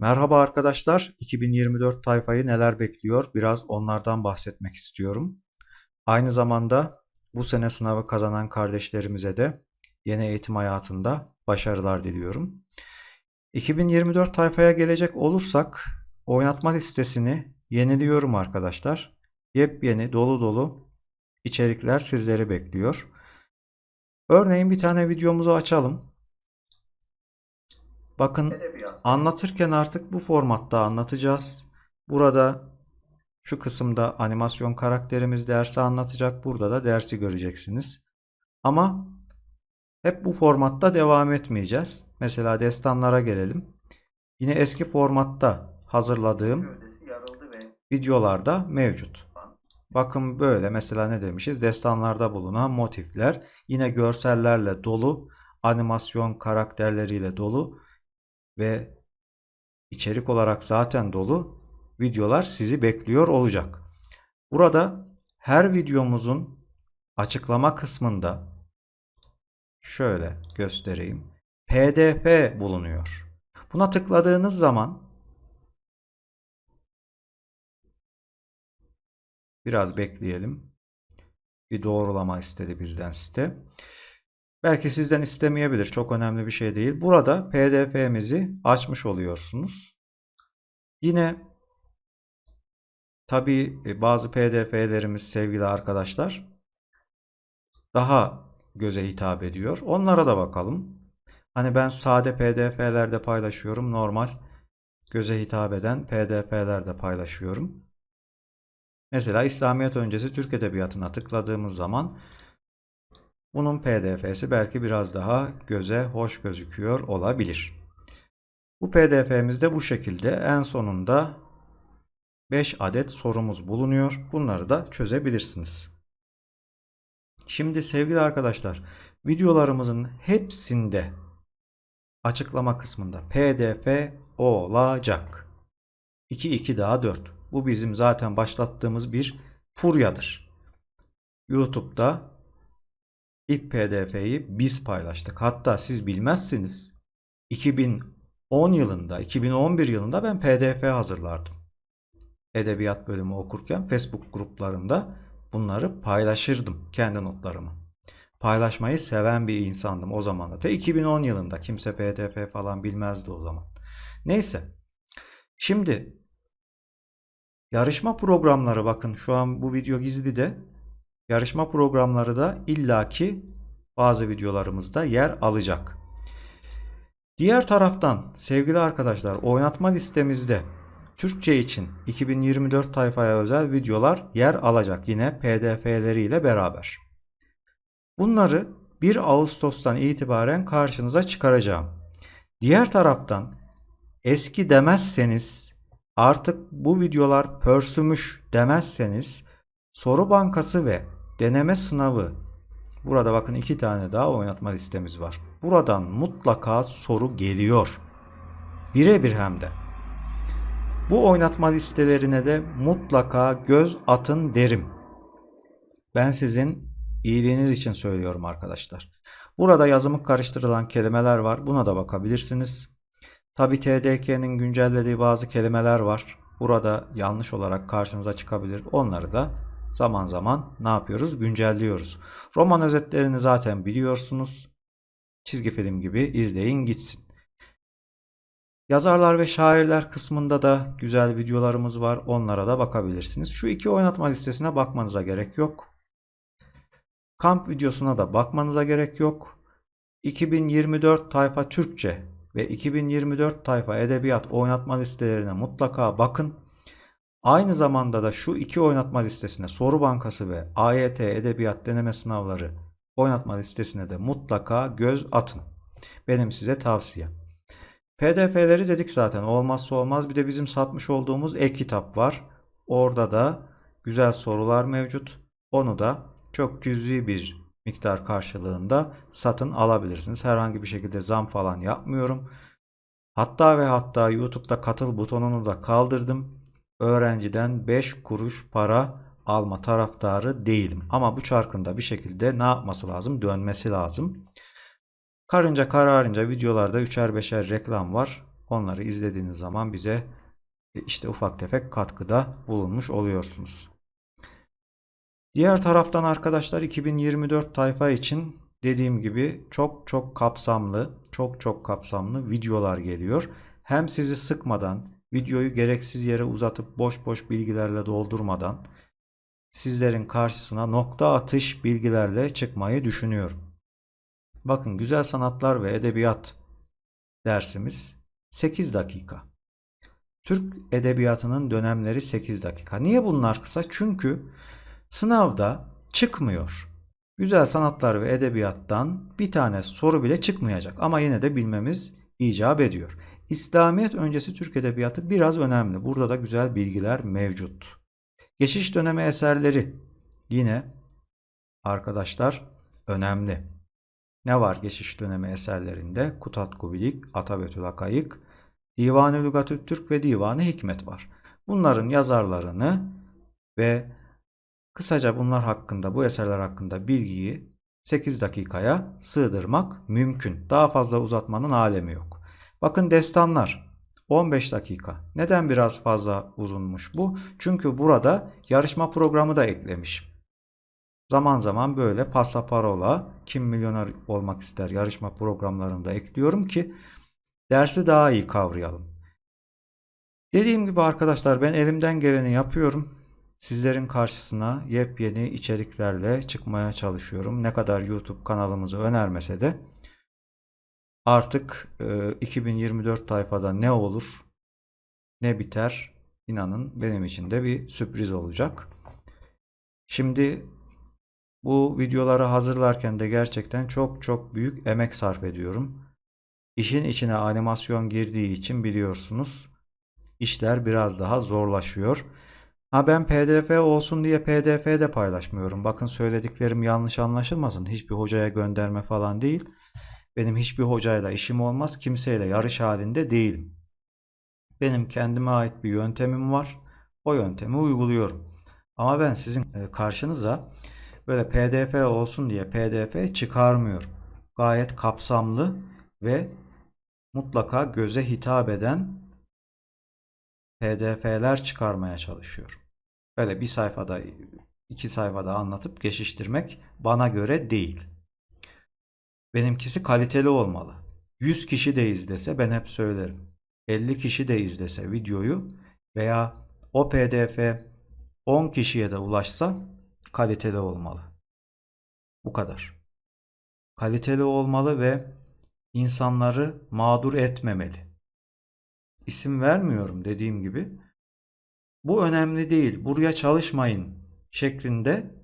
Merhaba arkadaşlar, 2024 tayfayı neler bekliyor? Biraz onlardan bahsetmek istiyorum. Aynı zamanda bu sene sınavı kazanan kardeşlerimize de yeni eğitim hayatında başarılar diliyorum. 2024 tayfaya gelecek olursak oynatma listesini yeniliyorum arkadaşlar. Yepyeni dolu dolu içerikler sizleri bekliyor. Örneğin bir tane videomuzu açalım. Bakın anlatırken artık bu formatta anlatacağız. Burada şu kısımda animasyon karakterimiz dersi anlatacak. Burada da dersi göreceksiniz. Ama hep bu formatta devam etmeyeceğiz. Mesela destanlara gelelim. Yine eski formatta hazırladığım videolarda mevcut. Bakın böyle mesela ne demişiz? Destanlarda bulunan motifler yine görsellerle dolu, animasyon karakterleriyle dolu ve içerik olarak zaten dolu videolar sizi bekliyor olacak. Burada her videomuzun açıklama kısmında şöyle göstereyim. PDF bulunuyor. Buna tıkladığınız zaman biraz bekleyelim. Bir doğrulama istedi bizden site. Belki sizden istemeyebilir. Çok önemli bir şey değil. Burada PDF'mizi açmış oluyorsunuz. Yine tabii e, bazı PDF'lerimiz sevgili arkadaşlar daha göze hitap ediyor. Onlara da bakalım. Hani ben sade PDF'lerde paylaşıyorum. Normal göze hitap eden PDF'lerde paylaşıyorum. Mesela İslamiyet öncesi Türk Edebiyatı'na tıkladığımız zaman bunun PDF'si belki biraz daha göze hoş gözüküyor olabilir. Bu PDF'miz de bu şekilde. En sonunda 5 adet sorumuz bulunuyor. Bunları da çözebilirsiniz. Şimdi sevgili arkadaşlar, videolarımızın hepsinde açıklama kısmında PDF olacak. 2 2 daha 4. Bu bizim zaten başlattığımız bir furyadır. YouTube'da ilk PDF'yi biz paylaştık. Hatta siz bilmezsiniz. 2010 yılında, 2011 yılında ben PDF hazırlardım. Edebiyat bölümü okurken Facebook gruplarında bunları paylaşırdım kendi notlarımı. Paylaşmayı seven bir insandım o zaman da. Te 2010 yılında kimse PDF falan bilmezdi o zaman. Neyse. Şimdi yarışma programları bakın şu an bu video gizli de yarışma programları da illaki bazı videolarımızda yer alacak. Diğer taraftan sevgili arkadaşlar oynatma listemizde Türkçe için 2024 tayfaya özel videolar yer alacak yine pdf'leriyle beraber. Bunları 1 Ağustos'tan itibaren karşınıza çıkaracağım. Diğer taraftan eski demezseniz artık bu videolar pörsümüş demezseniz soru bankası ve deneme sınavı burada bakın iki tane daha oynatma listemiz var. Buradan mutlaka soru geliyor. Birebir hem de. Bu oynatma listelerine de mutlaka göz atın derim. Ben sizin iyiliğiniz için söylüyorum arkadaşlar. Burada yazımı karıştırılan kelimeler var. Buna da bakabilirsiniz. Tabi TDK'nin güncellediği bazı kelimeler var. Burada yanlış olarak karşınıza çıkabilir. Onları da zaman zaman ne yapıyoruz? Güncelliyoruz. Roman özetlerini zaten biliyorsunuz. Çizgi film gibi izleyin gitsin. Yazarlar ve şairler kısmında da güzel videolarımız var. Onlara da bakabilirsiniz. Şu iki oynatma listesine bakmanıza gerek yok. Kamp videosuna da bakmanıza gerek yok. 2024 tayfa Türkçe ve 2024 tayfa edebiyat oynatma listelerine mutlaka bakın. Aynı zamanda da şu iki oynatma listesine soru bankası ve AYT edebiyat deneme sınavları oynatma listesine de mutlaka göz atın. Benim size tavsiyem. PDF'leri dedik zaten olmazsa olmaz. Bir de bizim satmış olduğumuz e-kitap var. Orada da güzel sorular mevcut. Onu da çok cüzi bir miktar karşılığında satın alabilirsiniz. Herhangi bir şekilde zam falan yapmıyorum. Hatta ve hatta YouTube'da katıl butonunu da kaldırdım. Öğrenciden 5 kuruş para alma taraftarı değilim. Ama bu çarkında bir şekilde ne yapması lazım? Dönmesi lazım. Karınca kararınca videolarda üçer beşer reklam var. Onları izlediğiniz zaman bize e, işte ufak tefek katkıda bulunmuş oluyorsunuz. Diğer taraftan arkadaşlar 2024 tayfa için dediğim gibi çok çok kapsamlı, çok çok kapsamlı videolar geliyor. Hem sizi sıkmadan, videoyu gereksiz yere uzatıp boş boş bilgilerle doldurmadan sizlerin karşısına nokta atış bilgilerle çıkmayı düşünüyorum. Bakın güzel sanatlar ve edebiyat dersimiz 8 dakika. Türk edebiyatının dönemleri 8 dakika. Niye bunlar kısa? Çünkü sınavda çıkmıyor. Güzel sanatlar ve edebiyattan bir tane soru bile çıkmayacak ama yine de bilmemiz icap ediyor. İslamiyet öncesi Türk edebiyatı biraz önemli. Burada da güzel bilgiler mevcut. Geçiş dönemi eserleri yine arkadaşlar önemli. Ne var geçiş dönemi eserlerinde? Kutat Kubilik, Atabetül Akayık, Divan-ı Lügatü Türk ve Divan-ı Hikmet var. Bunların yazarlarını ve kısaca bunlar hakkında, bu eserler hakkında bilgiyi 8 dakikaya sığdırmak mümkün. Daha fazla uzatmanın alemi yok. Bakın destanlar 15 dakika. Neden biraz fazla uzunmuş bu? Çünkü burada yarışma programı da eklemiş. Zaman zaman böyle pasaparola kim milyoner olmak ister yarışma programlarında ekliyorum ki dersi daha iyi kavrayalım. Dediğim gibi arkadaşlar ben elimden geleni yapıyorum. Sizlerin karşısına yepyeni içeriklerle çıkmaya çalışıyorum. Ne kadar YouTube kanalımızı önermese de artık e, 2024 tayfada ne olur ne biter inanın benim için de bir sürpriz olacak. Şimdi bu videoları hazırlarken de gerçekten çok çok büyük emek sarf ediyorum. İşin içine animasyon girdiği için biliyorsunuz işler biraz daha zorlaşıyor. Ha ben PDF olsun diye PDF de paylaşmıyorum. Bakın söylediklerim yanlış anlaşılmasın. Hiçbir hocaya gönderme falan değil. Benim hiçbir hocayla işim olmaz. Kimseyle yarış halinde değilim. Benim kendime ait bir yöntemim var. O yöntemi uyguluyorum. Ama ben sizin e, karşınıza böyle PDF olsun diye PDF çıkarmıyorum. Gayet kapsamlı ve mutlaka göze hitap eden PDF'ler çıkarmaya çalışıyorum. Böyle bir sayfada, iki sayfada anlatıp geçiştirmek bana göre değil. Benimkisi kaliteli olmalı. 100 kişi de izlese ben hep söylerim. 50 kişi de izlese videoyu veya o PDF 10 kişiye de ulaşsa kaliteli olmalı. Bu kadar. Kaliteli olmalı ve insanları mağdur etmemeli. İsim vermiyorum dediğim gibi. Bu önemli değil. Buraya çalışmayın şeklinde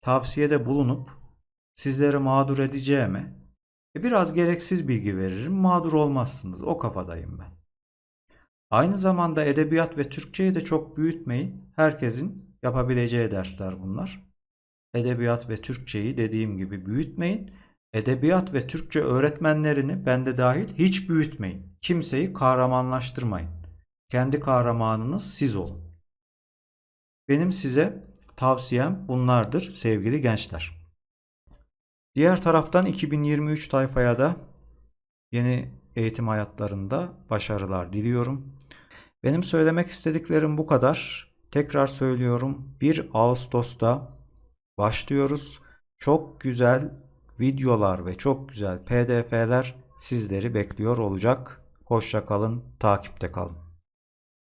tavsiyede bulunup sizleri mağdur edeceğime e, biraz gereksiz bilgi veririm. Mağdur olmazsınız. O kafadayım ben. Aynı zamanda edebiyat ve Türkçeyi de çok büyütmeyin. Herkesin yapabileceği dersler bunlar. Edebiyat ve Türkçeyi dediğim gibi büyütmeyin. Edebiyat ve Türkçe öğretmenlerini ben de dahil hiç büyütmeyin. Kimseyi kahramanlaştırmayın. Kendi kahramanınız siz olun. Benim size tavsiyem bunlardır sevgili gençler. Diğer taraftan 2023 tayfaya da yeni eğitim hayatlarında başarılar diliyorum. Benim söylemek istediklerim bu kadar. Tekrar söylüyorum 1 Ağustos'ta başlıyoruz. Çok güzel videolar ve çok güzel PDF'ler sizleri bekliyor olacak. Hoşça kalın, takipte kalın.